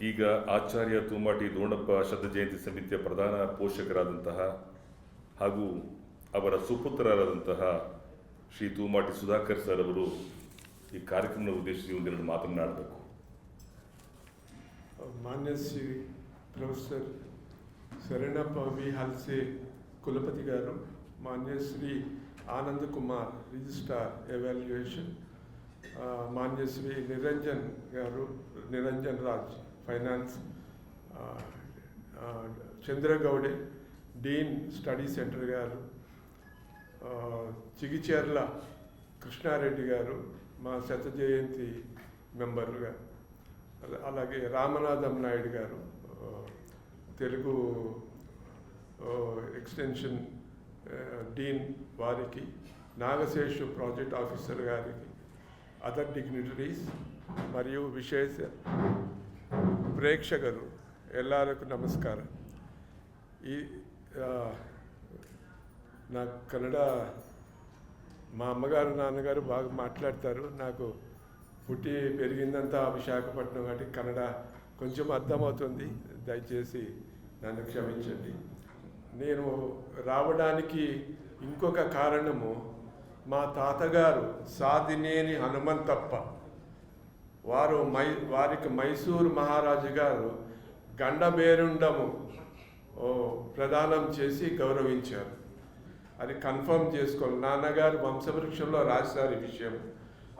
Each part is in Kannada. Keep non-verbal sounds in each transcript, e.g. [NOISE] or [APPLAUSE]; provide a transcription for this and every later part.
ಈಗ ಆಚಾರ್ಯ ತೂಮಾಟಿ ದೋಣಪ್ಪ ಶತ ಜಯಂತಿ ಸಮಿತಿಯ ಪ್ರಧಾನ ಪೋಷಕರಾದಂತಹ ಹಾಗೂ ಅವರ ಸುಪುತ್ರರಾದಂತಹ ಶ್ರೀ ತೂಮಾಟಿ ಸುಧಾಕರ್ ಸರ್ ಅವರು ಈ ಕಾರ್ಯಕ್ರಮದ ಉದ್ದೇಶಿಸಿ ಒಂದೆರಡು ಮಾತನಾಡಬೇಕು ಮಾನ್ಯ ಶ್ರೀ ಪ್ರೊಫೆಸರ್ ಶರಣಪ್ಪ ವಿ ಹಲ್ಸೆ ಕುಲಪತಿಗಾರು ಮಾನ್ಯ ಶ್ರೀ ಆನಂದ್ ಕುಮಾರ್ ರಿಜಿಸ್ಟ್ರಾರ್ ಎವ್ಯಾಲ್ಯೂಯೇಷನ್ ಮಾನ್ಯ ಶ್ರೀ ನಿರಂಜನ್ ಗಾರು ನಿರಂಜನ್ ರಾಜ್ ఫైనాన్స్ చంద్రగౌడే డీన్ స్టడీ సెంటర్ గారు చిగిచేర్ల కృష్ణారెడ్డి గారు మా శత జయంతి మెంబరుగా అలాగే రామనాథం నాయుడు గారు తెలుగు ఎక్స్టెన్షన్ డీన్ వారికి నాగశేషు ప్రాజెక్ట్ ఆఫీసర్ గారికి అదర్ డిగ్నిటరీస్ మరియు విశేష ప్రేక్షకులు ಎಲ್ಲರಿಗೂ ನಮಸ್ಕಾರ ಈ ಆ, నాకు కన్నడ మా అమ్మగారు నాన్నగారు బాగా మాట్లాడతారు నాకు పుట్టి పెరిగిందంతా విశాఖపట్నం కాబట్టి కన్నడ కొంచెం అర్థమవుతుంది దయచేసి నన్ను క్షమించండి నేను రావడానికి ఇంకొక కారణము మా తాతగారు సాదినేని హనుమంతప్ప వారు మై వారికి మైసూరు మహారాజు గారు గండబేరుండము ప్రదానం చేసి గౌరవించారు. అది కన్ఫర్మ్ చేసుకోవాలి నాన్నగారు వంశవృక్షంలో రాశారు ఈ విషయం.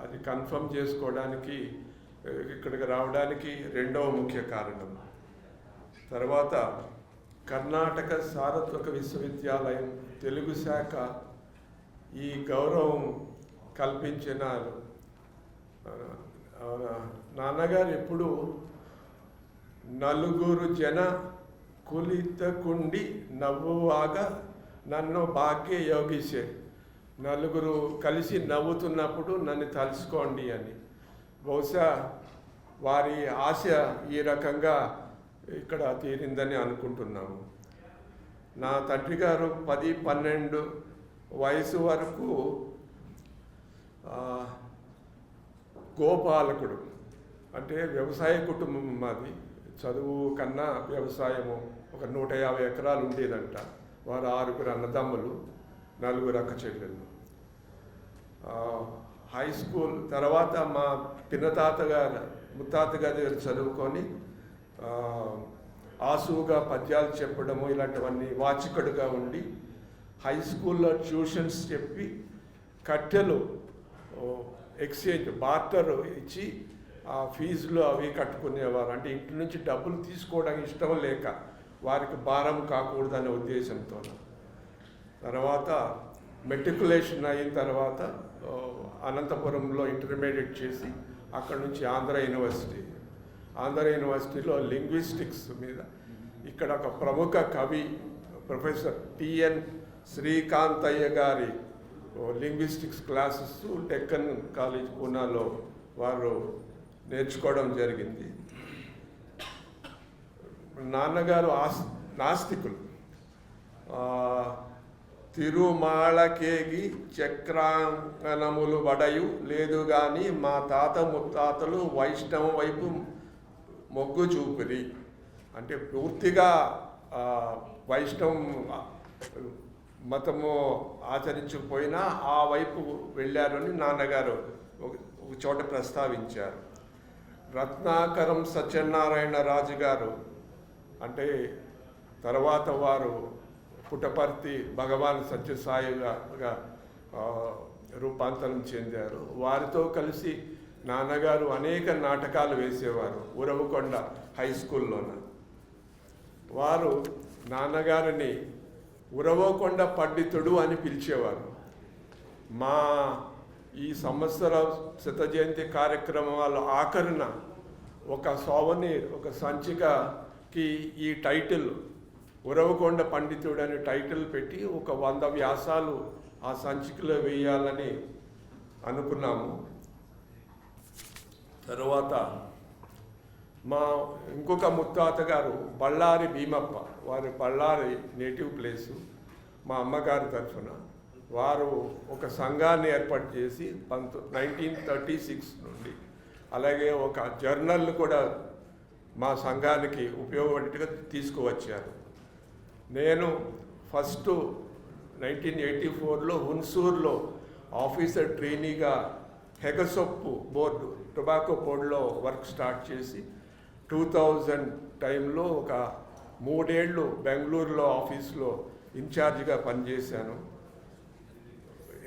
అది కన్ఫర్మ్ చేసుకోవడానికి ఇక్కడికి రావడానికి రెండవ ముఖ్య కారణం. తర్వాత కర్ణాటక సారత్వక విశ్వవిద్యాలయం తెలుగు శాఖ ఈ గౌరవం కల్పించినారు. అవునా? నాన్నగారు ఎప్పుడు నలుగురు జన కులితకుండి నవ్వువాగా నన్ను భాగ్య యోగిసే నలుగురు కలిసి నవ్వుతున్నప్పుడు నన్ను తలుసుకోండి అని. బహుశా వారి ఆశ ఈ రకంగా ఇక్కడ తీరిందని అనుకుంటున్నాము. నా తండ్రి గారు పది పన్నెండు వయసు వరకు గోపాలకుడు. అంటే వ్యవసాయ కుటుంబం మాది. చదువు కన్నా వ్యవసాయము ఒక నూట యాభై ఎకరాలు ఉండేదంట. వారు ఆరుగురు అన్నదమ్ములు నలుగురు అక్క చెల్లెళ్ళు. హై స్కూల్ తర్వాత మా పిన్నతాత గారు ముత్తాత గారి దగ్గర చదువుకొని ఆసువుగా పద్యాలు చెప్పడము ఇలాంటివన్నీ వాచికడుగా ఉండి హై స్కూల్లో ట్యూషన్స్ చెప్పి కట్టెలు ఎక్స్చేంజ్ బార్టర్ ఇచ్చి ఆ ఫీజులు అవి కట్టుకునేవారు. అంటే ఇంటి నుంచి డబ్బులు తీసుకోవడానికి ఇష్టం లేక వారికి భారం కాకూడదనే ఉద్దేశంతో తర్వాత మెట్రికులేషన్ అయిన తర్వాత అనంతపురంలో ఇంటర్మీడియట్ చేసి అక్కడ నుంచి ఆంధ్ర యూనివర్సిటీ ఆంధ్ర యూనివర్సిటీలో లింగ్విస్టిక్స్ మీద ఇక్కడ ఒక ప్రముఖ కవి ప్రొఫెసర్ టిఎన్ శ్రీకాంతయ్య గారి లింగ్విస్టిక్స్ క్లాసెస్ డెక్కన్ కాలేజ్ పూనాలో వారు నేర్చుకోవడం జరిగింది. నాన్నగారు ఆస్ నాస్తికులు. తిరుమాళకేగి చక్రాంగనములు వడయు లేదు కానీ మా తాత ముత్తాతలు వైష్ణవం వైపు మొగ్గు చూపిరి. అంటే పూర్తిగా వైష్ణవం మతము ఆచరించకపోయినా ఆ వైపు వెళ్ళారు అని నాన్నగారు ఒక ఒక చోట ప్రస్తావించారు. రత్నాకరం సత్యనారాయణ రాజు గారు అంటే తర్వాత వారు పుట్టపర్తి భగవాన్ సత్యసాయిగా రూపాంతరం చెందారు. వారితో కలిసి నాన్నగారు అనేక నాటకాలు వేసేవారు ఉరవకొండ హై స్కూల్లోన. వారు నాన్నగారిని ఉరవకొండ పండితుడు అని పిలిచేవారు. మా ఈ సంవత్సర శత జయంతి కార్యక్రమాల ఆఖరిన ఒక సోవనీర్ ఒక సంచికకి ఈ టైటిల్ ఉరవకొండ పండితుడు అనే టైటిల్ పెట్టి ఒక వంద వ్యాసాలు ఆ సంచికలో వేయాలని అనుకున్నాము. తరువాత మా ఇంకొక ముత్తాత గారు బళ్ళారి భీమప్ప వారి పళ్ళారి నేటివ్ ప్లేసు మా అమ్మగారి తరఫున. వారు ఒక సంఘాన్ని ఏర్పాటు చేసి పంతొ నైన్టీన్ థర్టీ సిక్స్ నుండి. అలాగే ఒక జర్నల్ను కూడా మా సంఘానికి ఉపయోగపడేట్టుగా తీసుకువచ్చారు. నేను ఫస్ట్ నైన్టీన్ ఎయిటీ ఫోర్లో హున్సూర్లో ఆఫీసర్ ట్రైనీగా హెగసొప్పు బోర్డు టొబాకో బోర్డులో వర్క్ స్టార్ట్ చేసి టూ థౌజండ్ టైంలో ఒక మూడేళ్ళు బెంగళూరులో ఆఫీస్లో ఇన్ఛార్జిగా పనిచేశాను.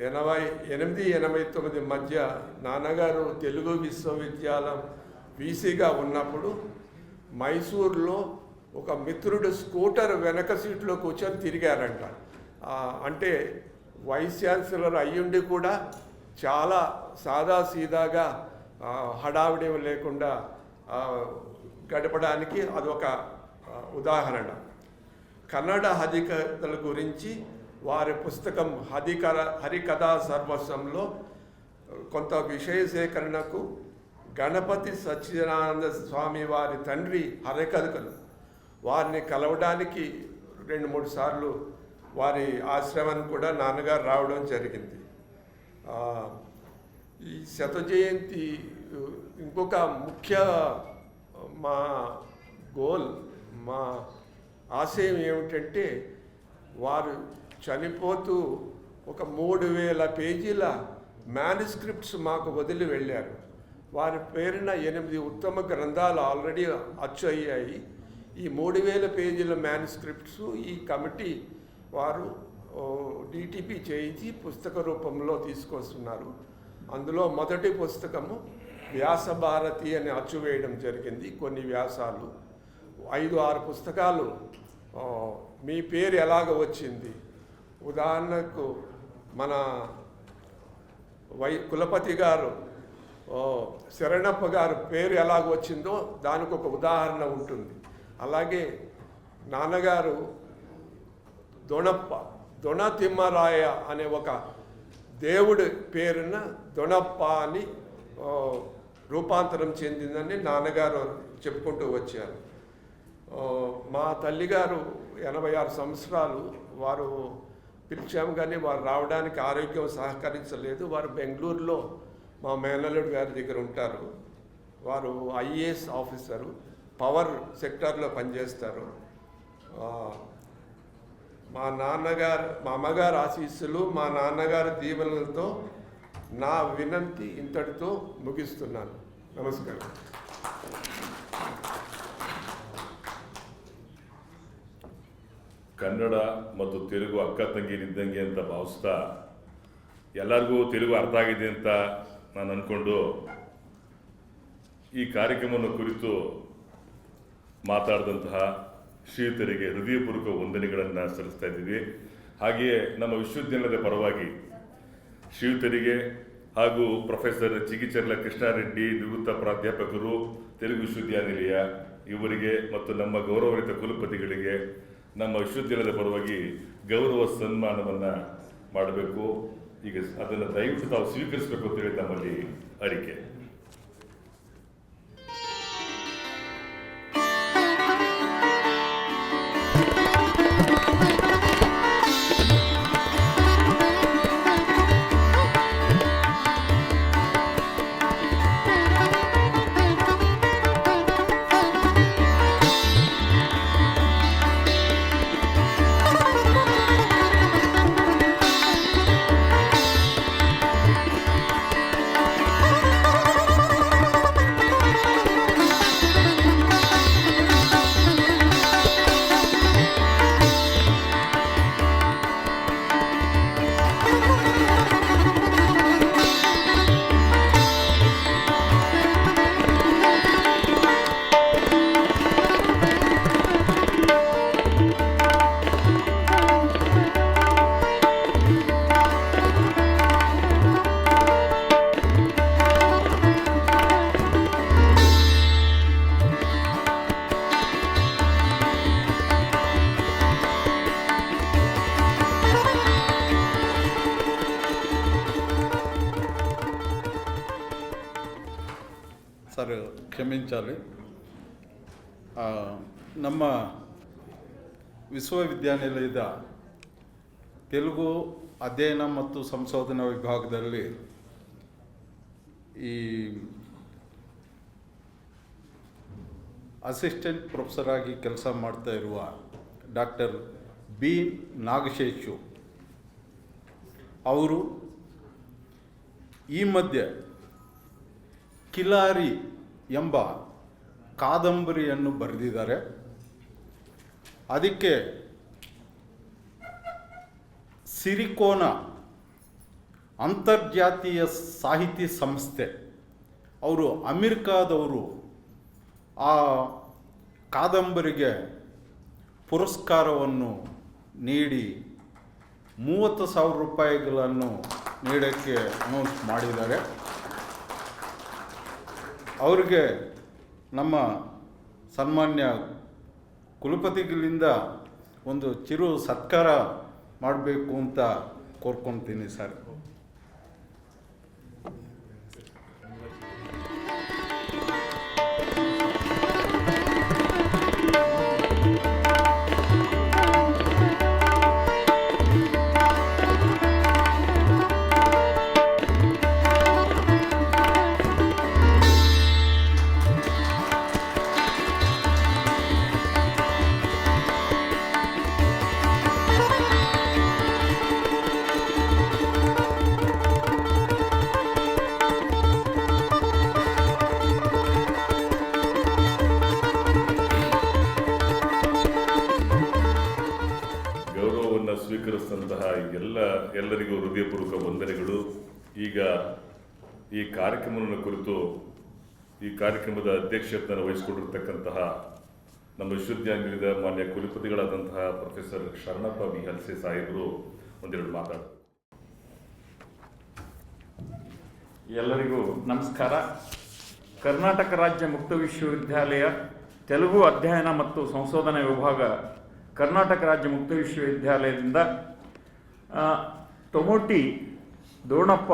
ఎనభై ఎనిమిది ఎనభై తొమ్మిది మధ్య నాన్నగారు తెలుగు విశ్వవిద్యాలయం వీసీగా ఉన్నప్పుడు మైసూర్లో ఒక మిత్రుడు స్కూటర్ వెనక సీట్లో కూర్చొని తిరిగారంట. అంటే వైస్ ఛాన్సలర్ అయ్యుండి కూడా చాలా సాదా సీదాగా హడావిడి లేకుండా గడపడానికి అదొక ఒక ఉదాహరణ. కన్నడ హరికథల గురించి వారి పుస్తకం హరికర హరికథా సర్వస్వంలో కొంత విషయ సేకరణకు గణపతి సత్యనారాయణ స్వామి వారి తండ్రి హరికథకులు. వారిని కలవడానికి రెండు మూడు సార్లు వారి ఆశ్రమానికి కూడా నాన్నగారు రావడం జరిగింది. ఈ శత జయంతి ఇంకొక ముఖ్య మా గోల్ మా ఆశయం ఏమిటంటే వారు చనిపోతూ ఒక మూడు వేల పేజీల మ్యానుస్క్రిప్ట్స్ మాకు వదిలి వెళ్ళారు. వారి పేరున ఎనిమిది ఉత్తమ గ్రంథాలు ఆల్రెడీ అచ్చు అయ్యాయి. ఈ మూడు వేల పేజీల మ్యానుస్క్రిప్ట్స్ ఈ కమిటీ వారు డిటిపి చేయించి పుస్తక రూపంలో తీసుకొస్తున్నారు. అందులో మొదటి పుస్తకము వ్యాస భారతి అని అచ్చు వేయడం జరిగింది. కొన్ని వ్యాసాలు ఐదు ఆరు పుస్తకాలు మీ పేరు ఎలాగ వచ్చింది? ఉదాహరణకు మన వై కులపతి గారు శరణప్ప గారు పేరు ఎలాగ వచ్చిందో దానికి ఒక ఉదాహరణ ఉంటుంది. అలాగే నాన్నగారు దొణప్ప దొణ తిమ్మరాయ అనే ఒక దేవుడి పేరున దొణప్ప అని రూపాంతరం చెందిందని నాన్నగారు చెప్పుకుంటూ వచ్చారు. మా తల్లిగారు ఎనభై ఆరు సంవత్సరాలు వారు పిలిచాము కానీ వారు రావడానికి ఆరోగ్యం సహకరించలేదు. వారు బెంగళూరులో మా మేనల్లుడు గారి దగ్గర ఉంటారు. వారు ఐఏఎస్ ఆఫీసరు పవర్ సెక్టార్లో పనిచేస్తారు. మా నాన్నగారు మా అమ్మగారు ఆశీస్సులు మా నాన్నగారి దీవెనలతో నా వినంతి ఇంతటితో ముగిస్తున్నాను. నమస్కారం. ಕನ್ನಡ ಮತ್ತು ತೆಲುಗು ಅಕ್ಕ ತಂಗಿರಿದ್ದಂಗೆ ಅಂತ ಭಾವಿಸ್ತಾ ಎಲ್ಲರಿಗೂ ತೆಲುಗು ಅರ್ಥ ಆಗಿದೆ ಅಂತ ನಾನು ಅಂದ್ಕೊಂಡು ಈ ಕಾರ್ಯಕ್ರಮವನ್ನು ಕುರಿತು ಮಾತಾಡಿದಂತಹ ಶ್ರೀಯುತರಿಗೆ ಹೃದಯಪೂರ್ವಕ ವಂದನೆಗಳನ್ನು ಸಲ್ಲಿಸ್ತಾ ಇದ್ದೀವಿ. ಹಾಗೆಯೇ ನಮ್ಮ ವಿಶ್ವವಿದ್ಯಾಲಯದ ಪರವಾಗಿ ಶ್ರೀಯುತರಿಗೆ ಹಾಗೂ ಪ್ರೊಫೆಸರ್ ಚಿಗಿಚರ್ಲ ಕೃಷ್ಣಾರೆಡ್ಡಿ, ನಿವೃತ್ತ ಪ್ರಾಧ್ಯಾಪಕರು, ತೆಲುಗು ವಿಶ್ವವಿದ್ಯಾನಿಲಯ, ಇವರಿಗೆ ಮತ್ತು ನಮ್ಮ ಗೌರವರಿತ ಕುಲಪತಿಗಳಿಗೆ ನಮ್ಮ ವಿಶ್ವವಿದ್ಯಾಲಯದ ಪರವಾಗಿ ಗೌರವ ಸನ್ಮಾನವನ್ನು ಮಾಡಬೇಕು. ಈಗ ಅದನ್ನು ದಯವಿಟ್ಟು ತಾವು ಸ್ವೀಕರಿಸಬೇಕು ಅಂತೇಳಿ ತಮ್ಮಲ್ಲಿ ಅರಿಕೆ. ಸರ್ ಆ, ನಮ್ಮ ವಿಶ್ವವಿದ್ಯಾನಿಲಯದ ತೆಲುಗು ಅಧ್ಯಯನ ಮತ್ತು ಸಂಶೋಧನಾ ವಿಭಾಗದಲ್ಲಿ ಈ ಅಸಿಸ್ಟೆಂಟ್ ಪ್ರೊಫೆಸರ್ ಆಗಿ ಕೆಲಸ ಮಾಡ್ತಾ ಇರುವ ಡಾಕ್ಟರ್ ಬಿ ನಾಗಶೇಷು ಅವರು ಈ ಮಧ್ಯೆ ಕಿಲಾರಿ ಎಂಬ ಕಾದಂಬರಿಯನ್ನು ಬರೆದಿದ್ದಾರೆ. ಅದಕ್ಕೆ ಸಿರಿಕೋನ ಅಂತರ್ಜಾತೀಯ ಸಾಹಿತಿ ಸಂಸ್ಥೆ, ಅವರು ಅಮೆರಿಕಾದವರು ಆ ಕಾದಂಬರಿಗೆ ಪುರಸ್ಕಾರವನ್ನು ನೀಡಿ ಮೂವತ್ತು ಸಾವಿರ ರೂಪಾಯಿಗಳನ್ನು ನೀಡೋಕ್ಕೆ ಅನೌನ್ಸ್ ಮಾಡಿದ್ದಾರೆ. ಅವರಿಗೆ ನಮ್ಮ ಸನ್ಮಾನ್ಯ ಕುಲಪತಿಗಳಿಂದ ಒಂದು ಚಿರು ಸತ್ಕಾರ ಮಾಡಬೇಕು ಅಂತ ಕೋರ್ಕೊತೀನಿ ಸರ್. ಕಾರ್ಯಕ್ರಮದ ಅಧ್ಯಕ್ಷತೆಯನ್ನು ವಹಿಸಿಕೊಂಡಿರ್ತಕ್ಕಂತಹ ನಮ್ಮ ವಿಶ್ವವಿದ್ಯಾನಿಲಯದ ಮಾನ್ಯ ಕುಲಪತಿಗಳಾದಂತಹ ಪ್ರೊಫೆಸರ್ ಶರಣಪ್ಪ ವಿ. ಹಲ್ಸೆ ಸಾಹೇಬರು ಒಂದೆರಡು ಮಾತಾಡ ಎಲ್ಲರಿಗೂ ನಮಸ್ಕಾರ. ಕರ್ನಾಟಕ ರಾಜ್ಯ ಮುಕ್ತ ವಿಶ್ವವಿದ್ಯಾಲಯ, ತೆಲುಗು ಅಧ್ಯಯನ ಮತ್ತು ಸಂಶೋಧನಾ ವಿಭಾಗ ಕರ್ನಾಟಕ ರಾಜ್ಯ ಮುಕ್ತ ವಿಶ್ವವಿದ್ಯಾಲಯದಿಂದ ಟೊಮೊಟಿ ದೋಣಪ್ಪ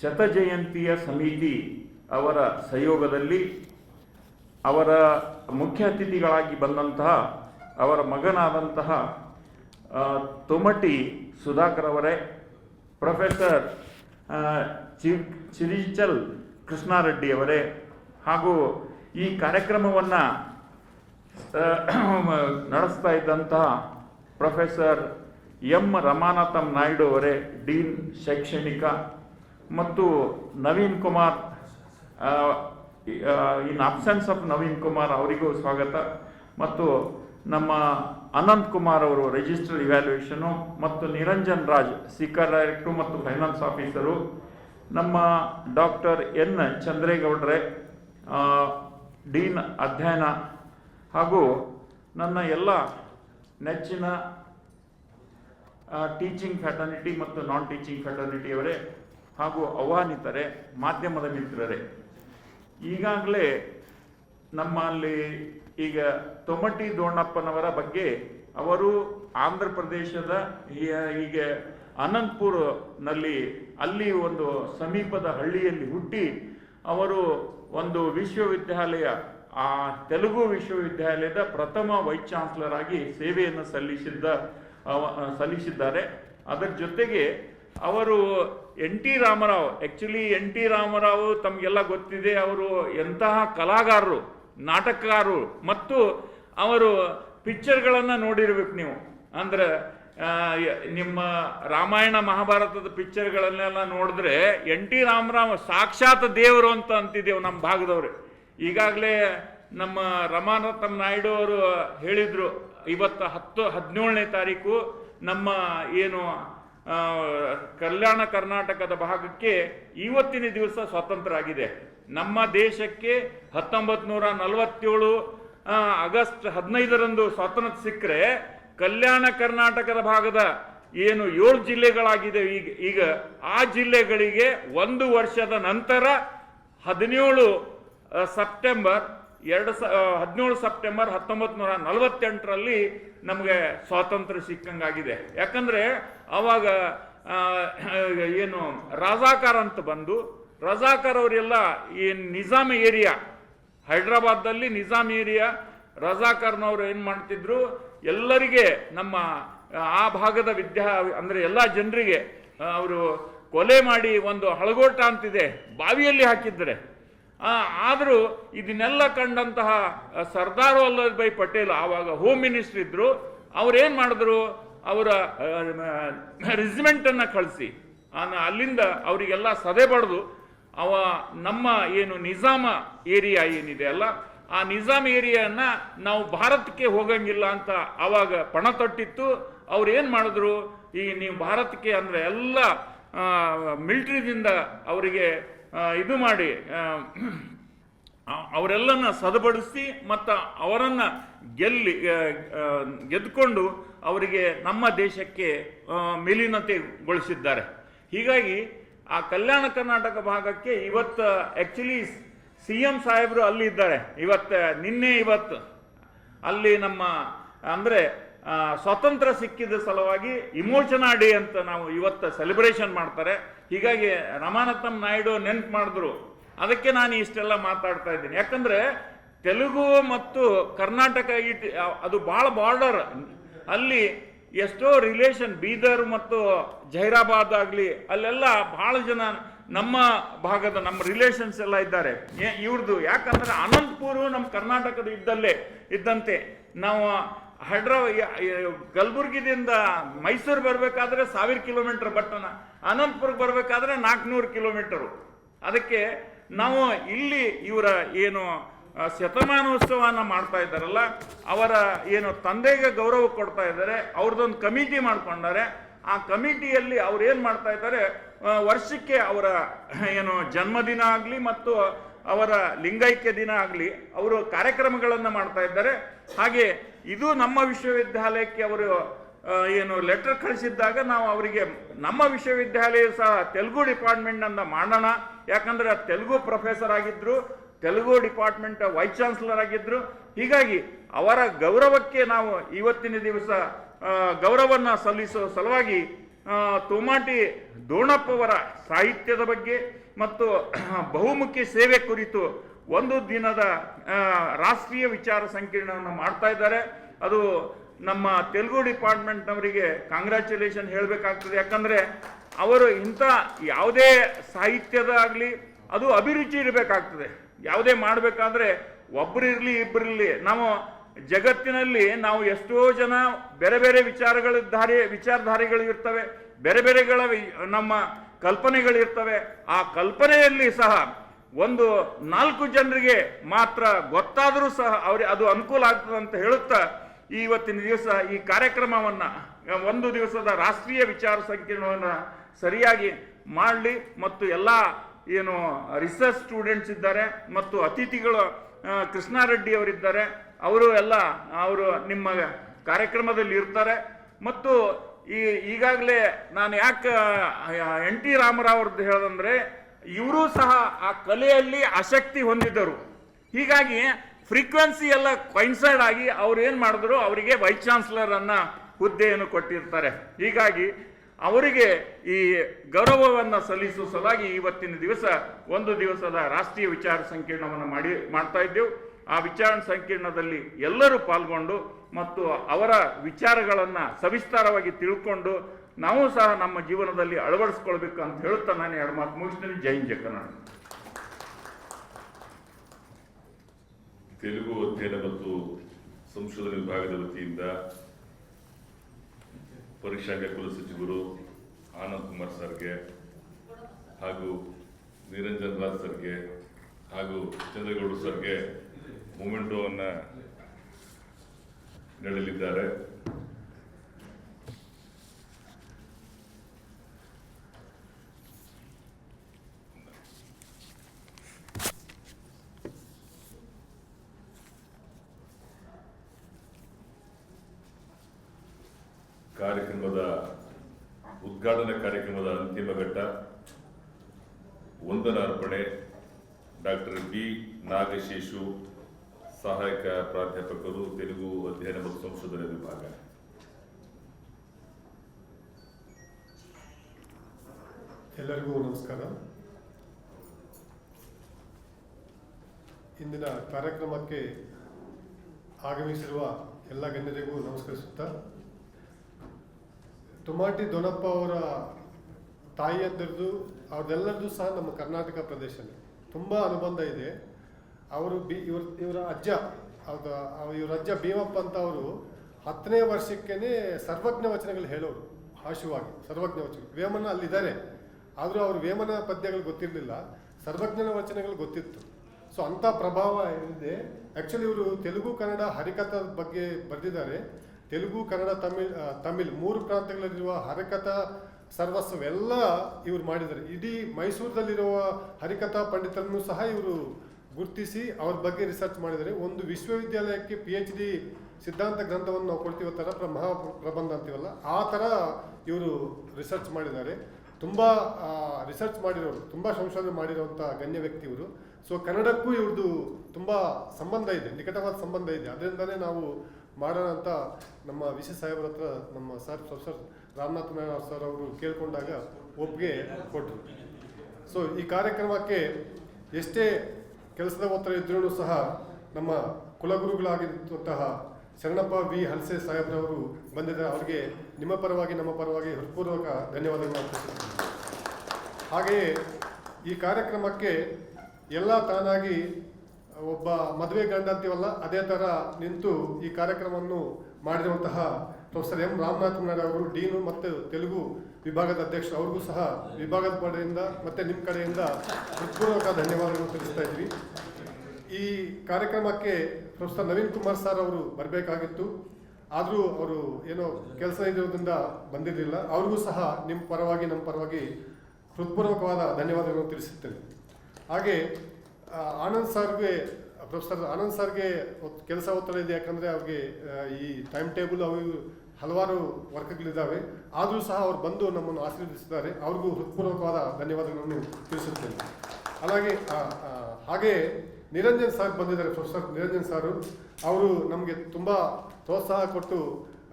ಶತಜಯಂತಿಯ ಸಮಿತಿ ಅವರ ಸಹಯೋಗದಲ್ಲಿ ಅವರ ಮುಖ್ಯ ಅತಿಥಿಗಳಾಗಿ ಬಂದಂತಹ ಅವರ ಮಗನಾದಂತಹ ತೊಮಟಿ ಸುಧಾಕರ್ ಅವರೇ, ಪ್ರೊಫೆಸರ್ ಚಿ ಚಿರಿಚಲ್ ಕೃಷ್ಣಾರೆಡ್ಡಿ ಅವರೇ, ಹಾಗೂ ಈ ಕಾರ್ಯಕ್ರಮವನ್ನು ನಡೆಸ್ತಾ ಇದ್ದಂತಹ ಪ್ರೊಫೆಸರ್ ಎಂ ರಮಾನಾಥಂ ನಾಯ್ಡು ಅವರೇ, ಡೀನ್ ಶೈಕ್ಷಣಿಕ, ಮತ್ತು Naveen Kumar in absence of Naveen Kumar ಅವರಿಗೂ ಸ್ವಾಗತ. ಮತ್ತು ನಮ್ಮ ಅನಂತ್ ಕುಮಾರ್ ಅವರು ರಿಜಿಸ್ಟರ್ ಇವ್ಯಾಲ್ಯೂಯೇಷನು ಮತ್ತು ನಿರಂಜನ್ ರಾಜ್ ಸೀಕರ್ ಡೈರೆಕ್ಟ್ರು ಮತ್ತು ಫೈನಾನ್ಸ್ ಆಫೀಸರು ನಮ್ಮ ಡಾಕ್ಟರ್ ಎನ್ ಚಂದ್ರೇಗೌಡ್ರೆ ಡೀನ್ ಅಧ್ಯಯನ, ಹಾಗೂ ನನ್ನ ಎಲ್ಲ ನೆಚ್ಚಿನ ಟೀಚಿಂಗ್ ಫ್ಯಾಟರ್ನಿಟಿ ಮತ್ತು ನಾನ್ ಟೀಚಿಂಗ್ ಫ್ಯಾಟರ್ನಿಟಿಯವರೇ ಹಾಗೂ ಆಹ್ವಾನಿತರೆ, ಮಾಧ್ಯಮದ ಮಿತ್ರರೇ. ಈಗಾಗಲೇ ನಮ್ಮಲ್ಲಿ ಈಗ ತೊಮಟಿ ದೋಣಪ್ಪನವರ ಬಗ್ಗೆ ಅವರು ಆಂಧ್ರ ಪ್ರದೇಶದ ಈಗ ಅನಂತಪುರ್ನಲ್ಲಿ ಅಲ್ಲಿ ಒಂದು ಸಮೀಪದ ಹಳ್ಳಿಯಲ್ಲಿ ಹುಟ್ಟಿ ಅವರು ಒಂದು ವಿಶ್ವವಿದ್ಯಾಲಯ, ಆ ತೆಲುಗು ವಿಶ್ವವಿದ್ಯಾಲಯದ ಪ್ರಥಮ ವೈಸ್ ಚಾನ್ಸ್ಲರ್ ಆಗಿ ಸೇವೆಯನ್ನು ಸಲ್ಲಿಸಿದ್ದ ಸಲ್ಲಿಸಿದ್ದಾರೆ. ಅದರ ಜೊತೆಗೆ ಅವರು N T Rama Rao actually N T Rama Rao ತಮಗೆಲ್ಲ ಗೊತ್ತಿದೆ, ಅವರು ಎಂತಹ ಕಲಾಗಾರರು ನಾಟಕಕಾರರು ಮತ್ತು ಅವರು ಪಿಕ್ಚರ್ಗಳನ್ನು ನೋಡಿರ್ಬೇಕು ನೀವು. ಅಂದ್ರೆ ನಿಮ್ಮ ರಾಮಾಯಣ ಮಹಾಭಾರತದ ಪಿಕ್ಚರ್ಗಳನ್ನೆಲ್ಲ ನೋಡಿದ್ರೆ, ಎನ್ ಟಿ ರಾಮರಾವ್ ಸಾಕ್ಷಾತ್ ದೇವರು ಅಂತ ಅಂತಿದ್ದೇವೆ ನಮ್ಮ ಭಾಗದವ್ರು. ಈಗಾಗಲೇ ನಮ್ಮ ರಮಾನಾಥಮ್ ನಾಯ್ಡು ಅವರು ಹೇಳಿದ್ರು, ಇವತ್ತು ಹತ್ತು, ಹದಿನೇಳನೇ ತಾರೀಕು ನಮ್ಮ ಏನು ಕಲ್ಯಾಣ ಕರ್ನಾಟಕದ ಭಾಗಕ್ಕೆ ಇವತ್ತಿನ ದಿವಸ ಸ್ವಾತಂತ್ರ್ಯ ಆಗಿದೆ ನಮ್ಮ ದೇಶಕ್ಕೆ ಹತ್ತೊಂಬತ್ತು ನೂರ ನಲವತ್ತೇಳು ಆಗಸ್ಟ್ ಹದಿನೈದರಂದು ಸ್ವಾತಂತ್ರ್ಯ ಸಿಕ್ಕರೆ ಕಲ್ಯಾಣ ಕರ್ನಾಟಕದ ಭಾಗದ ಏನು ಏಳು ಜಿಲ್ಲೆಗಳಾಗಿದೆ ಈಗ ಈಗ ಆ ಜಿಲ್ಲೆಗಳಿಗೆ ಒಂದು ವರ್ಷದ ನಂತರ ಹದಿನೇಳು ಸೆಪ್ಟೆಂಬರ್ ಎರಡು ಸ ಹದಿನೇಳು ಸೆಪ್ಟೆಂಬರ್ ಹತ್ತೊಂಬತ್ತು ನೂರ ನಲವತ್ತೆಂಟರಲ್ಲಿ ನಮಗೆ ಸ್ವಾತಂತ್ರ್ಯ ಸಿಕ್ಕಂಗಾಗಿದೆ. ಯಾಕಂದರೆ ಅವಾಗ ಏನು, ರಾಜಾಕಾರ ಅಂತ ಬಂದು, ರಜಾಕಾರ್ ಅವರೆಲ್ಲ ಈ ನಿಜಾಮ್ ಏರಿಯಾ, ಹೈದ್ರಾಬಾದ್ದಲ್ಲಿ ನಿಜಾಮ್ ಏರಿಯಾ, ರಜಾಕಾರ್ನವರು ಏನು ಮಾಡ್ತಿದ್ರು, ಎಲ್ಲರಿಗೆ ನಮ್ಮ, ಆ ಭಾಗದ ವಿದ್ಯಾ, ಅಂದರೆ ಎಲ್ಲ ಜನರಿಗೆ ಅವರು ಕೊಲೆ ಮಾಡಿ ಒಂದು ಹಳಗೋಟ ಅಂತಿದೆ, ಬಾವಿಯಲ್ಲಿ ಹಾಕಿದ್ರೆ. ಆದರೂ ಇದನ್ನೆಲ್ಲ ಕಂಡಂತಹ ಸರ್ದಾರ್ ವಲ್ಲಭಾಯ್ ಪಟೇಲ್ ಆವಾಗ ಹೋಮ್ ಮಿನಿಸ್ಟರ್ ಇದ್ರು ಏನು ಮಾಡಿದ್ರು? ಅವರ ರೆಜಿಮೆಂಟನ್ನು ಕಳಿಸಿ. ಅಲ್ಲಿಂದ ಅವರಿಗೆಲ್ಲ ಸದೆ ಬಡ್ದು, ಅವ ನಮ್ಮ ಏನು ನಿಜಾಮ ಏರಿಯಾ ಏನಿದೆ ಅಲ್ಲ, ಆ ನಿಜಾಮ್ ಏರಿಯಾನ ನಾವು ಭಾರತಕ್ಕೆ ಹೋಗಂಗಿಲ್ಲ ಅಂತ ಆವಾಗ ಪಣ ತೊಟ್ಟಿತ್ತು. ಅವ್ರು ಏನು ಮಾಡಿದ್ರು? ಈ ನೀವು ಭಾರತಕ್ಕೆ ಅಂದರೆ ಎಲ್ಲ ಮಿಲ್ಟ್ರಿದಿಂದ ಅವರಿಗೆ ಇದು ಮಾಡಿ ಅವರೆಲ್ಲನ್ನ ಸದಬಡಿಸಿ ಮತ್ತು ಅವರನ್ನು ಗೆಲ್ಲಿ ಗೆದ್ದುಕೊಂಡು ಅವರಿಗೆ ನಮ್ಮ ದೇಶಕ್ಕೆ ಮೇಲಿನತೆಗೊಳಿಸಿದ್ದಾರೆ. ಹೀಗಾಗಿ ಆ ಕಲ್ಯಾಣ ಕರ್ನಾಟಕ ಭಾಗಕ್ಕೆ ಇವತ್ತು ಆ್ಯಕ್ಚುಲಿ ಸಿ ಎಂ ಸಾಹೇಬರು ಅಲ್ಲಿ ಇದ್ದಾರೆ ಇವತ್ತು, ನಿನ್ನೆ ಇವತ್ತು ಅಲ್ಲಿ ನಮ್ಮ, ಅಂದರೆ ಸ್ವಾತಂತ್ರ್ಯ ಸಿಕ್ಕಿದ ಸಲುವಾಗಿ ಇಮೋಷನಾ ಡೇ ಅಂತ ನಾವು ಇವತ್ತು ಸೆಲೆಬ್ರೇಷನ್ ಮಾಡ್ತಾರೆ. ಹೀಗಾಗಿ ರಮಾನತಂ ನಾಯ್ಡು ನೆನ್ಪು ಮಾಡಿದ್ರು. ಅದಕ್ಕೆ ನಾನು ಇಷ್ಟೆಲ್ಲ ಮಾತಾಡ್ತಾ ಇದ್ದೀನಿ. ಯಾಕಂದ್ರೆ ತೆಲುಗು ಮತ್ತು ಕರ್ನಾಟಕ ಇಟ್ ಅದು ಭಾಳ ಬಾರ್ಡರ್ ಅಲ್ಲಿ ಎಷ್ಟೋ ರಿಲೇಷನ್ ಬೀದರ್ ಮತ್ತು ಜೈರಾಬಾದ್ ಆಗಲಿ, ಅಲ್ಲೆಲ್ಲ ಭಾಳ ಜನ ನಮ್ಮ ಭಾಗದ ನಮ್ಮ ರಿಲೇಷನ್ಸ್ ಎಲ್ಲ ಇದ್ದಾರೆ. ಇವ್ರದ್ದು ಯಾಕಂದ್ರೆ ಅನಂತಪುರ ನಮ್ಮ ಕರ್ನಾಟಕದ ಇದ್ದಲ್ಲೇ, ಇದ್ದಂತೆ. ನಾವು ಹೈಡ್ರಾ ಕಲಬುರ್ಗಿದಿಂದ ಮೈಸೂರು ಬರಬೇಕಾದ್ರೆ ಸಾವಿರ ಕಿಲೋಮೀಟರ್ ಬಟ್ಟನ ಅನಂತಪುರಕ್ಕೆ ಬರಬೇಕಾದ್ರೆ ನಾಲ್ಕುನೂರು ಕಿಲೋಮೀಟರು. ಅದಕ್ಕೆ ನಾವು ಇಲ್ಲಿ ಇವರ ಏನು ಶತಮಾನೋತ್ಸವನ ಮಾಡ್ತಾ ಇದ್ದಾರಲ್ಲ, ಅವರ ಏನು ತಂದೆಗೆ ಗೌರವ ಕೊಡ್ತಾ ಇದ್ದಾರೆ, ಅವ್ರದ್ದೊಂದು ಕಮಿಟಿ ಮಾಡ್ಕೊಂಡಾರೆ. ಆ ಕಮಿಟಿಯಲ್ಲಿ ಅವ್ರು ಏನು ಮಾಡ್ತಾ ಇದ್ದಾರೆ ವರ್ಷಕ್ಕೆ ಅವರ, ಏನು, ಜನ್ಮದಿನ ಆಗಲಿ ಮತ್ತು ಅವರ ಲಿಂಗೈಕ್ಯ ದಿನ ಆಗಲಿ, ಅವರು ಕಾರ್ಯಕ್ರಮಗಳನ್ನು ಮಾಡ್ತಾ ಇದ್ದಾರೆ. ಹಾಗೆ ಇದು ನಮ್ಮ ವಿಶ್ವವಿದ್ಯಾಲಯಕ್ಕೆ ಅವರು ಏನು ಲೆಟರ್ ಕಳಿಸಿದ್ದಾಗ ನಾವು ಅವರಿಗೆ ನಮ್ಮ ವಿಶ್ವವಿದ್ಯಾಲಯ ಸಹ ತೆಲುಗು ಡಿಪಾರ್ಟ್ಮೆಂಟ್ನಿಂದ ಮಾಡೋಣ. ಯಾಕಂದರೆ ತೆಲುಗು ಪ್ರೊಫೆಸರ್ ಆಗಿದ್ದರು ತೆಲುಗು ಡಿಪಾರ್ಟ್ಮೆಂಟ್ ವೈಸ್ ಚಾನ್ಸಲರ್ ಆಗಿದ್ದರು ಹೀಗಾಗಿ ಅವರ ಗೌರವಕ್ಕೆ ನಾವು ಇವತ್ತಿನ ದಿವಸ ಗೌರವವನ್ನು ಸಲ್ಲಿಸೋ ಸಲುವಾಗಿ ತೋಮಾಟಿ ದೋಣಪ್ಪವರ ಸಾಹಿತ್ಯದ ಬಗ್ಗೆ ಮತ್ತು [CLEARS THROAT] ಬಹುಮುಖಿ ಸೇವೆ ಕುರಿತು ಒಂದು ದಿನದ ರಾಷ್ಟ್ರೀಯ ವಿಚಾರ ಸಂಕಿರಣವನ್ನು ಮಾಡ್ತಾ ಇದ್ದಾರೆ. ಅದು ನಮ್ಮ ತೆಲುಗು ಡಿಪಾರ್ಟ್ಮೆಂಟ್ನವರಿಗೆ ಕಾಂಗ್ರ್ಯಾಚುಲೇಷನ್ ಹೇಳಬೇಕಾಗ್ತದೆ. ಯಾಕಂದ್ರೆ ಅವರು ಇಂಥ ಯಾವುದೇ ಸಾಹಿತ್ಯದ ಆಗಲಿ, ಅದು ಅಭಿರುಚಿ ಇರಬೇಕಾಗ್ತದೆ. ಯಾವುದೇ ಮಾಡಬೇಕಾದ್ರೆ ಒಬ್ಬರಿರಲಿ ಇಬ್ಬರಿರಲಿ ನಾವು ಜಗತ್ತಿನಲ್ಲಿ ನಾವು ಎಷ್ಟೋ ಜನ ಬೇರೆ ಬೇರೆ ವಿಚಾರಗಳ ಧಾರಿ ವಿಚಾರಧಾರಿಗಳು ಇರ್ತವೆ, ಬೇರೆ ಬೇರೆಗಳ ನಮ್ಮ ಕಲ್ಪನೆಗಳಿರ್ತವೆ ಆ ಕಲ್ಪನೆಯಲ್ಲಿ ಸಹ ಒಂದು ನಾಲ್ಕು ಜನರಿಗೆ ಮಾತ್ರ ಗೊತ್ತಾದರೂ ಸಹ ಅವ್ರಿಗೆ ಅದು ಅನುಕೂಲ ಆಗ್ತದೆ ಅಂತ ಹೇಳುತ್ತಾ ಇವತ್ತಿನ ದಿವಸ ಈ ಕಾರ್ಯಕ್ರಮವನ್ನು, ಒಂದು ದಿವಸದ ರಾಷ್ಟ್ರೀಯ ವಿಚಾರ ಸಂಕೀರ್ಣವನ್ನು ಸರಿಯಾಗಿ ಮಾಡಲಿ ಮತ್ತು ಎಲ್ಲ ಏನು ರಿಸರ್ಚ್ ಸ್ಟೂಡೆಂಟ್ಸ್ ಇದ್ದಾರೆ ಮತ್ತು ಅತಿಥಿಗಳು ಕೃಷ್ಣಾರೆಡ್ಡಿ ಅವರಿದ್ದಾರೆ. ಅವರು ಎಲ್ಲ, ಅವರು ನಿಮ್ಮ ಕಾರ್ಯಕ್ರಮದಲ್ಲಿ ಇರ್ತಾರೆ. ಮತ್ತು ಈ, ಈಗಾಗಲೇ ನಾನು ಯಾಕೆ ಎನ್ ಟಿ ರಾಮರಾವ್ ಅವ್ರದ್ದು ಹೇಳೋದಂದ್ರೆ, ಇವರು ಸಹ ಆ ಕಲೆಯಲ್ಲಿ ಆಸಕ್ತಿ ಹೊಂದಿದ್ದರು. ಹೀಗಾಗಿ ಫ್ರೀಕ್ವೆನ್ಸಿ ಎಲ್ಲ ಕೈನ್ಸೈಡ್ ಆಗಿ ಅವ್ರು ಏನು ಮಾಡಿದ್ರು, ಅವರಿಗೆ ವೈಸ್ ಚಾನ್ಸಲರ್ ಅನ್ನ ಹುದ್ದೆಯನ್ನು ಕೊಟ್ಟಿರ್ತಾರೆ. ಹೀಗಾಗಿ ಅವರಿಗೆ ಈ ಗೌರವವನ್ನು ಸಲ್ಲಿಸುವ ಸಲುವಾಗಿ ಇವತ್ತಿನ ದಿವಸ ಒಂದು ದಿವಸದ ರಾಷ್ಟ್ರೀಯ ವಿಚಾರ ಸಂಕೀರ್ಣವನ್ನು ಮಾಡಿ, ಮಾಡ್ತಾ ಇದ್ದೆವು. ಆ ವಿಚಾರ ಸಂಕಿರಣದಲ್ಲಿ ಎಲ್ಲರೂ ಪಾಲ್ಗೊಂಡು ಮತ್ತು ಅವರ ವಿಚಾರಗಳನ್ನು ಸವಿಸ್ತಾರವಾಗಿ ತಿಳ್ಕೊಂಡು ನಾವು ಸಹ ನಮ್ಮ ಜೀವನದಲ್ಲಿ ಅಳವಡಿಸ್ಕೊಳ್ಬೇಕು ಅಂತ ಹೇಳುತ್ತಾ ನಾನು ಎರಡು ಮಾತು ಮುಗಿಸ್ತೀನಿ. ಜೈನ್ ಹಿಂದ್ ತೆಲುಗು ಅಧ್ಯಯನ ಮತ್ತು ಸಂಶೋಧನೆ ವಿಭಾಗದ ವತಿಯಿಂದ ಪರೀಕ್ಷಾಂಗ ಕುಲಸಚಿವರು ಆನಂದ್ ಕುಮಾರ್ ಸರ್ಗೆ ಹಾಗೂ ನಿರಂಜನ್ ರಾಜ್ ಸರ್ಗೆ ಹಾಗೂ ಚಂದ್ರಗೌಡ ಸರ್ಗೆ ಮೊಮೆಂಟೋವನ್ನು ನೀಡಲಿದ್ದಾರೆ ಕಾರ್ಯಕ್ರಮದ ಉದ್ಘಾಟನಾ ಕಾರ್ಯಕ್ರಮದ ಅಂತಿಮ ಘಟ್ಟ ವಂದನಾರ್ಪಣೆ ಡಾಕ್ಟರ್ ಬಿ ನಾಗಶೇಷು ಸಹಾಯಕ ಪ್ರಾಧ್ಯಾಪಕರು ತೆಲುಗು ಅಧ್ಯಯನ ಮತ್ತು ಸಂಶೋಧನೆ ವಿಭಾಗ. ಎಲ್ಲರಿಗೂ ನಮಸ್ಕಾರ. ಇಂದಿನ ಕಾರ್ಯಕ್ರಮಕ್ಕೆ ಆಗಮಿಸಿರುವ ಎಲ್ಲ ಗಣ್ಯರಿಗೂ ನಮಸ್ಕರಿಸುತ್ತಾ. ತುಮಾಟಿ ದೊನಪ್ಪ ಅವರ ತಾಯಿಯಂದಿರದು ಅವ್ರದ್ದೆಲ್ಲರದ್ದು ಸಹ ನಮ್ಮ ಕರ್ನಾಟಕ ಪ್ರದೇಶನೇ. ತುಂಬ ಅನುಬಂಧ ಇದೆ. ಅವರು ಬಿ, ಇವ್ರ, ಇವರ ಅಜ್ಜ ಅವ- ಇವ್ರ ಅಜ್ಜ ಭೀಮಪ್ಪ ಅಂತ ಅವರು ಹತ್ತನೇ ವರ್ಷಕ್ಕೇನೆ ಸರ್ವಜ್ಞ ವಚನಗಳು ಹೇಳೋರು ಆಶುವಾಗಿ ಸರ್ವಜ್ಞ ವಚನ ವೇಮನ ಅಲ್ಲಿದ್ದಾರೆ. ಆದರೂ ಅವರು ವೇಮನ ಪದ್ಯಗಳು ಗೊತ್ತಿರಲಿಲ್ಲ, ಸರ್ವಜ್ಞನ ವಚನಗಳು ಗೊತ್ತಿತ್ತು. ಸೊ ಅಂಥ ಪ್ರಭಾವ ಇದೆ. ಆ್ಯಕ್ಚುಲಿ ಇವರು ತೆಲುಗು, ಕನ್ನಡ, ಹರಿಕಥಾ ಬಗ್ಗೆ ಬರೆದಿದ್ದಾರೆ. ತೆಲುಗು, ಕನ್ನಡ, ತಮಿಳ್ ತಮಿಳ್ ಮೂರು ಪ್ರಾಂತ್ಯಗಳಲ್ಲಿರುವ ಹರಿಕಥ ಸರ್ವಸ್ವವೆಲ್ಲ ಇವರು ಮಾಡಿದ್ದಾರೆ. ಇಡೀ ಮೈಸೂರಿನಲ್ಲಿರುವ ಹರಿಕಥಾ ಪಂಡಿತರನ್ನು ಸಹ ಇವರು ಗುರುತಿಸಿ ಅವ್ರ ಬಗ್ಗೆ ರಿಸರ್ಚ್ ಮಾಡಿದರೆ ಒಂದು ವಿಶ್ವವಿದ್ಯಾಲಯಕ್ಕೆ ಪಿ ಎಚ್ ಡಿ ಸಿದ್ಧಾಂತ ಗ್ರಂಥವನ್ನು ನಾವು ಕೊಡ್ತೀವಿ ಥರ ಮಹಾ ಪ್ರಬಂಧ ಅಂತೀವಲ್ಲ, ಆ ಥರ ಇವರು ರಿಸರ್ಚ್ ಮಾಡಿದ್ದಾರೆ. ತುಂಬ ರಿಸರ್ಚ್ ಮಾಡಿರೋರು, ತುಂಬ ಸಂಶೋಧನೆ ಮಾಡಿರುವಂಥ ಗಣ್ಯ ವ್ಯಕ್ತಿ ಇವರು. ಸೊ ಕನ್ನಡಕ್ಕೂ ಇವ್ರದ್ದು ತುಂಬ ಸಂಬಂಧ ಇದೆ, ನಿಕಟವಾದ ಸಂಬಂಧ ಇದೆ. ಅದರಿಂದಲೇ ನಾವು ಮಾಡೋಣ ಅಂತ ನಮ್ಮ ವಿಶ್ವ ಸಾಹೇಬ್ರ ಹತ್ರ ನಮ್ಮ sir professor Ramanath Narayana sir ಅವರು ಕೇಳಿಕೊಂಡಾಗ ಒಪ್ಪಿಗೆ ಕೊಟ್ಟರು ಸೊ ಈ ಕಾರ್ಯಕ್ರಮಕ್ಕೆ ಎಷ್ಟೇ ಕೆಲಸದ ಒತ್ತಡ ಇದ್ರೂ ಸಹ ನಮ್ಮ ಕುಲಗುರುಗಳಾಗಿರುವಂತಹ ಶರಣಪ್ಪ ವಿ ಹಲ್ಸೆ ಸಾಹೇಬ್ರವರು ಬಂದಿದ್ದಾರೆ. ಅವರಿಗೆ ನಿಮ್ಮ ಪರವಾಗಿ, ನಮ್ಮ ಪರವಾಗಿ ಹೃತ್ಪೂರ್ವಕ ಧನ್ಯವಾದಗಳು ಅರ್ಪಿಸುತ್ತೇನೆ ಹಾಗೆಯೇ ಈ ಕಾರ್ಯಕ್ರಮಕ್ಕೆ ಎಲ್ಲ ತಾನಾಗಿ ಒಬ್ಬ ಮದುವೆ ಗಂಡ ಅಂತೀವಲ್ಲ ಅದೇ ಥರ ನಿಂತು ಈ ಕಾರ್ಯಕ್ರಮವನ್ನು ಮಾಡಿರುವಂತಹ ಪ್ರೊಫೆಸರ್ ಎಂ ರಾಮನಾಥ್ ನಾಯ್ಡು ಅವರು, ಡೀನು ಮತ್ತು ತೆಲುಗು ವಿಭಾಗದ ಅಧ್ಯಕ್ಷರು ಅವ್ರಿಗೂ ಸಹ ವಿಭಾಗದ ಕಡೆಯಿಂದ ಮತ್ತು ನಿಮ್ಮ ಕಡೆಯಿಂದ ಹೃತ್ಪೂರ್ವಕ ಧನ್ಯವಾದಗಳು ತಿಳಿಸ್ತಾ ಇದ್ವಿ. ಈ ಕಾರ್ಯಕ್ರಮಕ್ಕೆ ಪ್ರೊಫೆಸರ್ ನವೀನ್ ಕುಮಾರ್ ಸರ್ ಅವರು ಬರಬೇಕಾಗಿತ್ತು. ಆದರೂ ಅವರು ಏನೋ ಕೆಲಸ ಇರೋದ್ರಿಂದ ಬಂದಿರಲಿಲ್ಲ. ಅವ್ರಿಗೂ ಸಹ ನಿಮ್ಮ ಪರವಾಗಿ ನಮ್ಮ ಪರವಾಗಿ ಹೃತ್ಪೂರ್ವಕವಾದ ಧನ್ಯವಾದಗಳನ್ನು ತಿಳಿಸುತ್ತೇನೆ. ಹಾಗೆ ಆನಂದ್ ಸರ್ಗೆ, ಪ್ರೊಫೆಸರ್ ಆನಂದ್ ಸರ್ಗೆ ಕೆಲಸ ಒತ್ತಡ ಇದೆ ಯಾಕಂದರೆ ಅವ್ರಿಗೆ ಈ ಟೈಮ್ ಟೇಬಲ್ ಅವು ಇವು ಹಲವಾರು ವರ್ಕ್ಗಳಿದ್ದಾವೆ ಆದರೂ ಸಹ ಅವ್ರು ಬಂದು ನಮ್ಮನ್ನು ಆಶೀರ್ವದಿಸಿದ್ದಾರೆ ಅವ್ರಿಗೂ ಹೃತ್ಪೂರ್ವಕವಾದ ಧನ್ಯವಾದಗಳನ್ನು ತಿಳಿಸುತ್ತೇನೆ అలాగే ಆ, ಆ, ಹಾಗೆ ನಿರಂಜನ್ ಸರ್ ಬಂದಿದ್ದಾರೆ ಪ್ರೊಫೆಸರ್ ನಿರಂಜನ್ ಸಾರು ಅವರು ನಮಗೆ ತುಂಬ ಪ್ರೋತ್ಸಾಹ ಕೊಟ್ಟು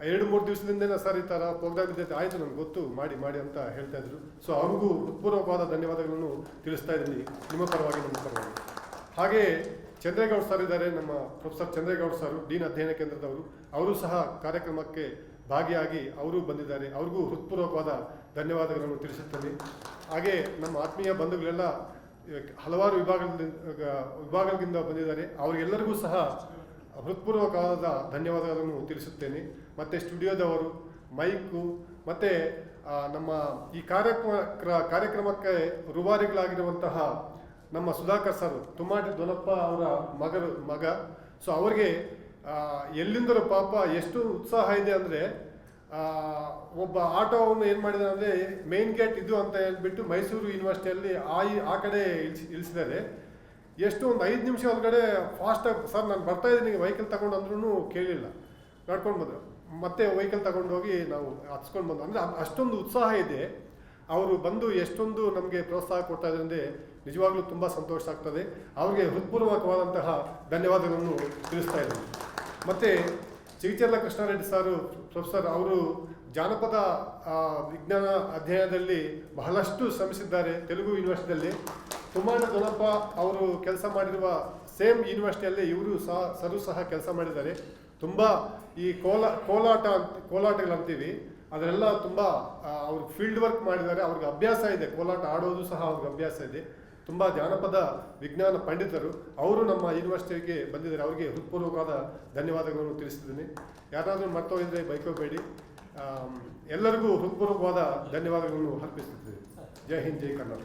ಎರಡು ಮೂರು ದಿವಸದಿಂದನೇ ಸರ್ ಈ ಥರ ಪ್ರೋಗ್ರಾಮ್ ಇದೆ ಆಯಿತು ನನಗೆ ಗೊತ್ತು ಮಾಡಿ ಮಾಡಿ ಅಂತ ಹೇಳ್ತಾ ಇದ್ರು ಸೊ ಅವ್ರಿಗೂ ಹೃತ್ಪೂರ್ವಕವಾದ ಧನ್ಯವಾದಗಳನ್ನು ತಿಳಿಸ್ತಾ ಇದ್ದೀನಿ ನಿಮ್ಮ ಪರವಾಗಿ ನಮ್ಮ ಪರವಾಗಿ ಹಾಗೆ ಚಂದ್ರೇಗೌಡ ಸರ್ ಇದ್ದಾರೆ ನಮ್ಮ ಪ್ರೊಫೆಸರ್ ಚಂದ್ರೇಗೌಡ ಸರ್ ಡೀನ್ ಅಧ್ಯಯನ ಕೇಂದ್ರದವರು ಅವರು ಸಹ ಕಾರ್ಯಕ್ರಮಕ್ಕೆ ಭಾಗಿಯಾಗಿ ಅವರು ಬಂದಿದ್ದಾರೆ. ಅವ್ರಿಗೂ ಹೃತ್ಪೂರ್ವಕವಾದ ಧನ್ಯವಾದಗಳನ್ನು ತಿಳಿಸುತ್ತೇನೆ. ಹಾಗೆ ನಮ್ಮ ಆತ್ಮೀಯ ಬಂಧುಗಳೆಲ್ಲ ಹಲವಾರು ವಿಭಾಗದಿಂದ ವಿಭಾಗಗಳಿಂದ ಬಂದಿದ್ದಾರೆ. ಅವರಿಗೆಲ್ಲರಿಗೂ ಸಹ ಹೃತ್ಪೂರ್ವಕವಾದ ಧನ್ಯವಾದಗಳನ್ನು ತಿಳಿಸುತ್ತೇನೆ. ಮತ್ತು ಸ್ಟುಡಿಯೋದವರು, ಮೈಕು, ಮತ್ತು ನಮ್ಮ ಈ ಕಾರ್ಯಕ್ರಮ, ಕ್ರ- ಕಾರ್ಯಕ್ರಮಕ್ಕೆ ರುವಾರಿಗಳಾಗಿರುವಂತಹ ನಮ್ಮ ಸುಧಾಕರ್ ಸರ್, ತುಮಾಟಿ ದೊನಪ್ಪ ಅವರ ಮಗರು, ಮಗ. ಸೊ ಅವರಿಗೆ ಎಲ್ಲಿಂದಲೂ ಪಾಪ ಎಷ್ಟು ಉತ್ಸಾಹ ಇದೆ ಅಂದರೆ ಒಬ್ಬ ಆಟೋವನ್ನು ಏನು ಮಾಡಿದ ಅಂದರೆ ಮೇನ್ ಗೇಟ್ ಇದು ಅಂತ ಹೇಳ್ಬಿಟ್ಟು ಮೈಸೂರು ಯೂನಿವರ್ಸಿಟಿಯಲ್ಲಿ ಆ ಆ ಕಡೆ ಇಳಿಸಿ ಇಳಿಸಿದ್ದಾರೆ ಎಷ್ಟು ಒಂದು ಐದು ನಿಮಿಷ ಒಳಗಡೆ ಫಾಸ್ಟಾಗಿ ಸರ್ ನಾನು ಬರ್ತಾ ಇದ್ದೀನಿ ವೆಹಿಕಲ್ ತಗೊಂಡು ಅಂದ್ರೂ ಕೇಳಿಲ್ಲ. ನಡ್ಕೊಂಡು ಬಂದರು. ಮತ್ತೆ ವೆಹಿಕಲ್ ತಗೊಂಡು ಹೋಗಿ ನಾವು ಹತ್ಸ್ಕೊಂಡು ಬಂದು ಅಂದರೆ ಅಷ್ಟೊಂದು ಉತ್ಸಾಹ ಇದೆ. ಅವರು ಬಂದು ಎಷ್ಟೊಂದು ನಮಗೆ ಪ್ರೋತ್ಸಾಹ ಕೊಡ್ತಾ ಇದ್ದಾರೆ ನಿಜವಾಗ್ಲೂ ತುಂಬ ಸಂತೋಷ ಆಗ್ತದೆ. ಅವ್ರಿಗೆ ಹೃತ್ಪೂರ್ವಕವಾದಂತಹ ಧನ್ಯವಾದಗಳನ್ನು ತಿಳಿಸ್ತಾ ಇದ್ದೀನಿ. ಮತ್ತು ಚಿಗಿಚರ್ಲ ಕೃಷ್ಣಾರೆಡ್ಡಿ ಸಾರು, ಪ್ರೊಫೆಸರ್ ಅವರು ಜಾನಪದ ವಿಜ್ಞಾನ ಅಧ್ಯಯನದಲ್ಲಿ ಬಹಳಷ್ಟು ಶ್ರಮಿಸಿದ್ದಾರೆ ತೆಲುಗು ಯೂನಿವರ್ಸಿಟಿಯಲ್ಲಿ. ತುಮಾಣ ದೊನಪ್ಪ ಅವರು ಕೆಲಸ ಮಾಡಿರುವ ಸೇಮ್ ಯೂನಿವರ್ಸಿಟಿಯಲ್ಲಿ ಇವರು ಸಹ, ಸರು ಸಹ ಕೆಲಸ ಮಾಡಿದ್ದಾರೆ. ತುಂಬ ಈ ಕೋಲ, ಕೋಲಾಟ ಅಂತ ಕೋಲಾಟಗಳಂತೀವಿ ಅದರೆಲ್ಲ ತುಂಬ ಅವ್ರು ಫೀಲ್ಡ್ ವರ್ಕ್ ಮಾಡಿದ್ದಾರೆ. ಅವ್ರಿಗೆ ಅಭ್ಯಾಸ ಇದೆ. ಕೋಲಾಟ ಆಡೋದು ಸಹ ಅವ್ರಿಗೆ ಅಭ್ಯಾಸ ಇದೆ. ತುಂಬ ಜಾನಪದ ವಿಜ್ಞಾನ ಪಂಡಿತರು, ಅವರು ನಮ್ಮ ಯೂನಿವರ್ಸಿಟಿಗೆ ಬಂದಿದ್ದಾರೆ. ಅವರಿಗೆ ಹೃತ್ಪೂರ್ವಕವಾದ ಧನ್ಯವಾದಗಳನ್ನು ತಿಳಿಸ್ತಿದ್ದೀನಿ. ಯಾರಾದರೂ ಮರ್ತೋಗಿದ್ರೆ ಬೈಕೋಬೇಡಿ. ಎಲ್ಲರಿಗೂ ಹೃತ್ಪೂರ್ವಕವಾದ ಧನ್ಯವಾದಗಳನ್ನು ಅರ್ಪಿಸುತ್ತಿದ್ದೀನಿ ಜೈ ಹಿಂದ್, ಜೈ ಕನ್ನಡ